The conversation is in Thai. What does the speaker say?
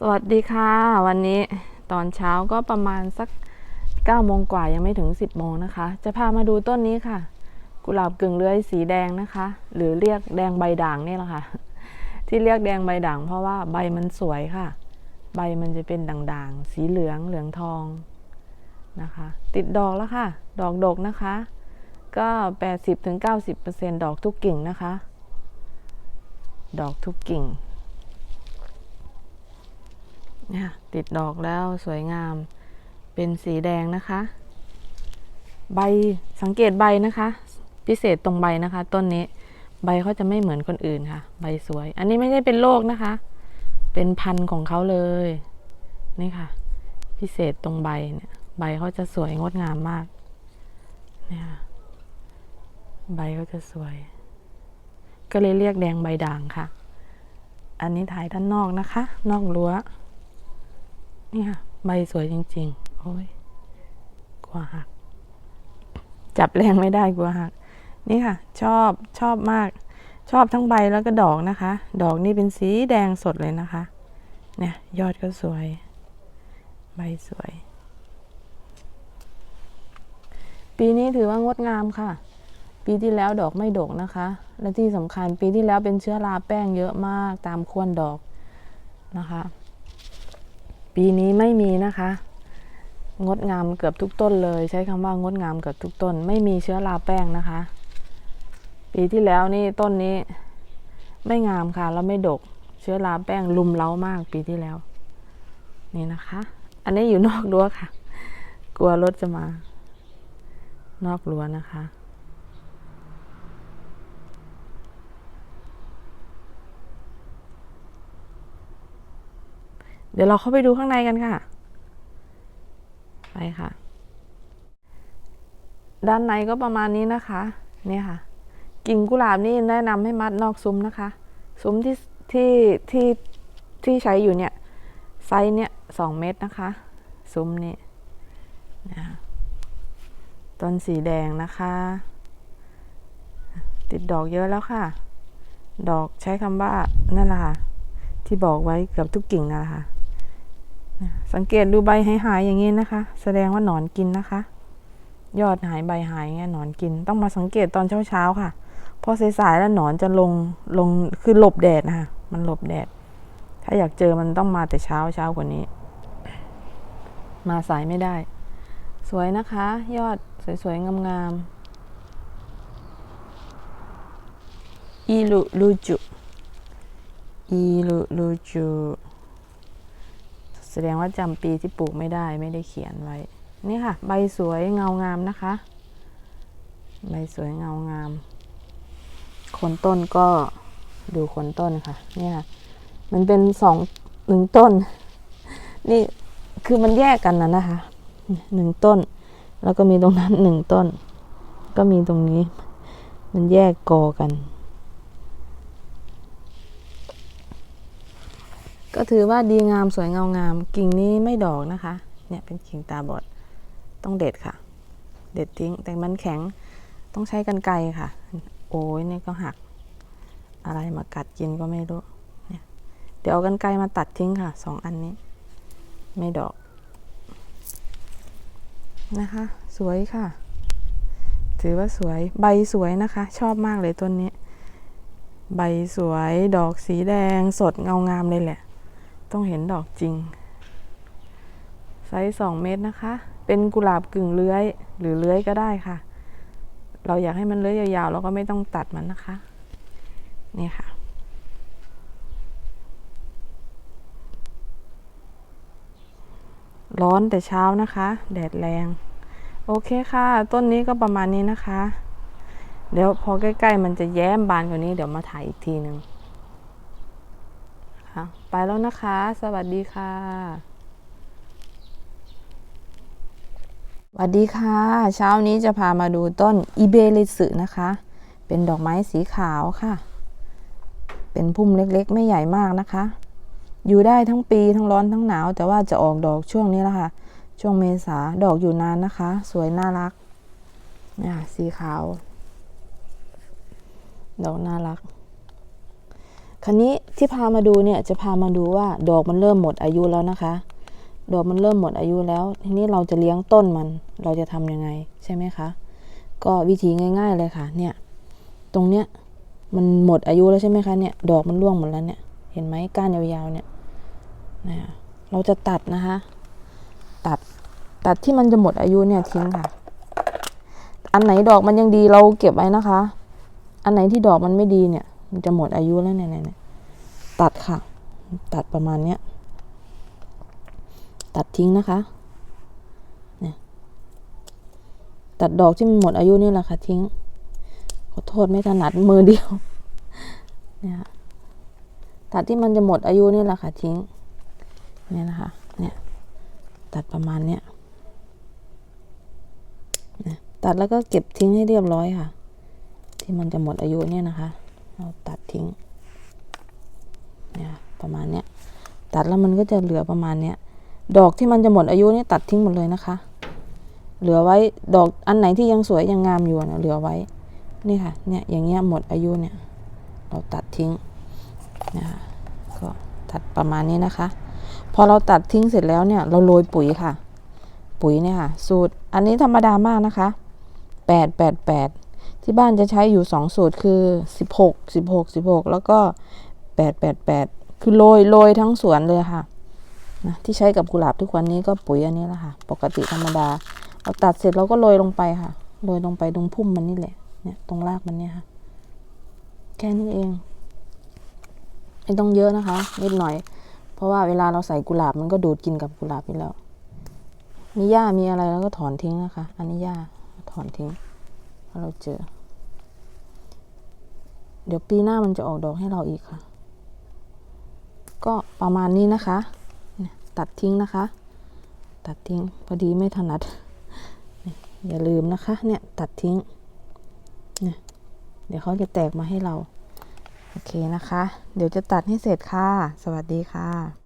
สวัสดีค่ะ วันนี้ตอนเช้าก็ประมาณสัก9โมงกว่ายังไม่ถึง 10โมงนะคะ จะพามาดูต้นนี้ค่ะ กุหลาบกึ่งเลื้อยสีแดงนะคะ หรือเรียกแดงใบด่างนี่แหละค่ะ ที่เรียกแดงใบด่างเพราะว่าใบมันสวยค่ะ ใบมันจะเป็นด่างๆ สีเหลืองเหลืองทองนะคะ ติดดอกแล้วค่ะ ดอกดกนะคะ ก็ 80-90%ดอกทุกกิ่งนะคะ ดอกทุกกิ่ง เนี่ยติดดอกแล้วสวยงาม เป็นสีแดงนะคะ ใบสังเกตใบนะคะ พิเศษตรงใบนะคะ ต้นนี้ใบเขาจะไม่เหมือนคนอื่นค่ะ ใบสวย อันนี้ไม่ใช่เป็นโรคนะคะ เป็นพันธุ์ของเขาเลย นี่ค่ะ พิเศษตรงใบเนี่ย ใบเขาจะสวยงดงามมาก เนี่ยค่ะใบเขาจะสวย ก็เลยเรียกแดงใบด่างค่ะ อันนี้ถ่ายด้านนอกนะคะ นอกรั้ว นี่ค่ะใบสวยจริง ๆ โอ้ยกลัวหัก จับแรงไม่ได้กลัวหัก นี่ค่ะ ชอบชอบมาก ชอบทั้งใบแล้วก็ดอกนะคะ ดอกนี่เป็นสีแดงสดเลยนะคะ เนี่ย ยอดก็สวย ใบสวย ปีนี้ถือว่างดงามค่ะ ปีที่แล้วดอกไม่ดกนะคะ และที่สำคัญปีที่แล้วเป็นเชื้อราแป้งเยอะมากตามโคนดอกนะคะ ปีนี้ไม่มีนะคะ งดงามเกือบทุกต้นเลย ใช้คำว่างดงามเกือบทุกต้น ไม่มีเชื้อราแป้งนะคะ ปีที่แล้วนี่ต้นนี้ ไม่งามค่ะแล้วไม่ดก เชื้อราแป้งลุมเล้ามากปีที่แล้ว นี่นะคะ อันนี้อยู่นอกรั้วค่ะ กลัวรถจะมา นอกรั้วนะคะ เดี๋ยวเราเข้าไปดูข้างในกันค่ะ ไปค่ะ ด้านในก็ประมาณนี้นะคะเนี่ยค่ะ กิ่งกุหลาบนี่แนะนำให้มัดนอกซุ้มนะคะ ซุ้มที่ที่ที่ที่ใช้อยู่เนี่ยไซส์เนี่ยสองเมตรนะคะ ซุ้มนี่นะต้นสีแดงนะคะ ติดดอกเยอะแล้วค่ะ ดอกใช้คำว่านั่นแหละค่ะ ที่บอกไว้เกือบทุกกิ่งนั่นแหละค่ะ สังเกตดูใบหายๆอย่างนี้นะคะ แสดงว่าหนอนกินนะคะ ยอดหายใบหายเงี้ยหนอนกิน ต้องมาสังเกตตอนเช้าๆค่ะ พอสายๆแล้วหนอนจะลงลงคือหลบแดดนะคะมันหลบแดด ถ้าอยากเจอมันต้องมาแต่เช้าเช้ากว่านี้ มาสายไม่ได้ สวยนะคะ ยอดสวยๆงามๆอีลูลูจุอีลูลูจุ แสดงว่าจำปีที่ปลูกไม่ได้ไม่ได้เขียนไว้ นี่ค่ะ ใบสวยเงางามนะคะ ใบสวยเงางามโคนต้นก็ดูโคนต้นค่ะ เนี่ยค่ะมันเป็นสองหนึ่งต้น นี่คือมันแยกกันนะนะคะหนึ่งต้น แล้วก็มีตรงนั้นหนึ่งต้น ก็มีตรงนี้ มันแยกกอกัน ก็ถือว่าดีงามสวยเงางาม กิ่งนี้ไม่ดอกนะคะ เนี่ยเป็นกิ่งตาบอด ต้องเด็ดค่ะ เด็ดทิ้ง แต่มันแข็ง ต้องใช้กันไกรค่ะ โอ้ยเนี่ยก็หัก อะไรมากัดกินก็ไม่รู้ เนี่ย เดี๋ยวเอากันไกรมาตัดทิ้งค่ะ สองอันนี้ ไม่ดอก นะคะ สวยค่ะ ถือว่าสวย ใบสวยนะคะ ชอบมากเลยต้นนี้ ใบสวย ดอกสีแดง สดเงางามเลยแหละ ต้องเห็นดอกจริง ไซส์สองเมตรนะคะ เป็นกุหลาบกึ่งเลื้อย หรือเลื้อยก็ได้ค่ะ เราอยากให้มันเลื้อยยาวๆเราก็ไม่ต้องตัดมันนะคะ นี่ค่ะ ร้อนแต่เช้านะคะ แดดแรง โอเคค่ะ ต้นนี้ก็ประมาณนี้นะคะ เดี๋ยวพอใกล้ ๆ มันจะแย้มบานกว่านี้เดี๋ยวมาถ่ายอีกทีหนึ่ง ค่ะไปแล้วนะคะ สวัสดีค่ะสวัสดีค่ะ เช้านี้จะพามาดูต้นอิเบริสึนะคะ เป็นดอกไม้สีขาวค่ะ เป็นพุ่มเล็กๆ ไม่ใหญ่มากนะคะ อยู่ได้ทั้งปีทั้งร้อนทั้งหนาว แต่ว่าจะออกดอกช่วงนี้แหละค่ะ ช่วงเมษาดอกอยู่นานนะคะ สวยน่ารักนี่ยค่ะสีขาว ดอกน่ารัก คันนี้ที่พามาดูเนี่ยจะพามาดูว่าดอกมันเริ่มหมดอายุแล้วนะคะ ดอกมันเริ่มหมดอายุแล้ว ทีนี้เราจะเลี้ยงต้นมัน เราจะทำยังไงใช่ไหมคะ ก็วิธีง่าย ๆเลยค่ะ เนี่ย ตรงเนี้ยมันหมดอายุแล้วใช่ไหมคะเนี่ย ดอกมันร่วงหมดแล้วเนี่ย เห็นไหมก้านยาวๆเนี่ยนะเราจะตัดนะคะ ตัด ตัดที่มันจะหมดอายุเนี่ยทิ้งค่ะ อันไหนดอกมันยังดีเราเก็บไว้นะคะ อันไหนที่ดอกมันไม่ดีเนี่ย มันจะหมดอายุแล้วเนี่ยเนี่ยเนี่ยตัดค่ะ ตัดประมาณเนี้ย ตัดทิ้งนะคะ เนี่ย ตัดดอกที่มันหมดอายุนี่แหละค่ะทิ้ง ขอโทษไม่ถนัดมือเดียว เนี่ยค่ะตัดที่มันจะหมดอายุนี่แหละค่ะทิ้ง เนี่ยนะคะ เนี่ย ตัดประมาณเนี้ยนะตัดแล้วก็เก็บทิ้งให้เรียบร้อยค่ะ ที่มันจะหมดอายุเนี่ยนะคะ เราตัดทิ้งเนี่ยประมาณเนี้ยตัดแล้วมันก็จะเหลือประมาณเนี้ยดอกที่มันจะหมดอายุนี่ตัดทิ้งหมดเลยนะคะ เหลือไว้ดอกอันไหนที่ยังสวยยังงามอยู่นะเหลือไว้นี่ค่ะเนี่ยอย่างเงี้ยหมดอายุเนี่ยเราตัดทิ้งนะคะก็ตัดประมาณนี้นะคะ พอเราตัดทิ้งเสร็จแล้วเนี่ยเราโรยปุ๋ยค่ะ ปุ๋ยเนี่ยค่ะ สูตรอันนี้ธรรมดามากนะคะแปดแปดแปด ที่บ้านจะใช้อยู่สองสูตรคือสิบหกสิบหกสิบหกแล้วก็แปดแปดแปดคือโรยโรยทั้งสวนเลยค่ะนะที่ใช้กับกุหลาบทุกวันนี้ก็ปุ๋ยอันนี้แหละค่ะ ปกติธรรมดาเราตัดเสร็จเราก็โรยลงไปค่ะโรยลงไปตรงพุ่มมันนี่แหละเนี่ยตรงรากมันเนี่ยค่ะ แค่นี้เองไม่ต้องเยอะนะคะนิดหน่อย เพราะว่าเวลาเราใส่กุหลาบมันก็ดูดกินกับกุหลาบอยู่แล้ว มีหญ้ามีอะไรแล้วก็ถอนทิ้งนะคะ อันนี้หญ้าถอนทิ้งพราะเราเจอ เดี๋ยวปีหน้ามันจะออกดอกให้เราอีกค่ะ ก็ประมาณนี้นะคะ ตัดทิ้งนะคะ ตัดทิ้งพอดีไม่ถนัด อย่าลืมนะคะ เนี่ยตัดทิ้งเนี่ยเดี๋ยวเขาจะแตกมาให้เรา โอเคนะคะ เดี๋ยวจะตัดให้เสร็จค่ะ สวัสดีค่ะ